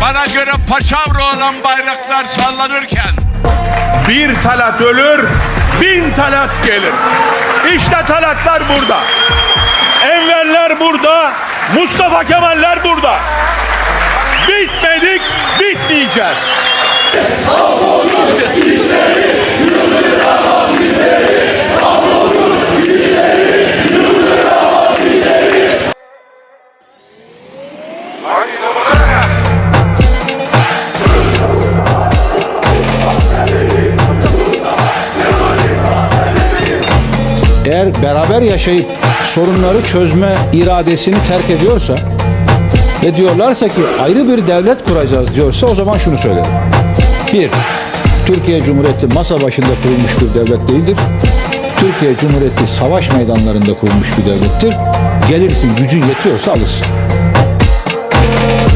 bana göre paçavra olan bayraklar sallanırken Bir talat ölür, bin talat gelir. İşte talatlar burada. Enverler burada, Mustafa Kemaller burada. Bitmedik, bitmeyeceğiz. Eğer beraber yaşayıp sorunları çözme iradesini terk ediyorsa ve diyorlarsa ki ayrı bir devlet kuracağız diyorsa o zaman şunu söylerim. Bir, Türkiye Cumhuriyeti masa başında kurulmuş bir devlet değildir. Türkiye Cumhuriyeti savaş meydanlarında kurulmuş bir devlettir. Gelirsin gücün yetiyorsa alırsın. Música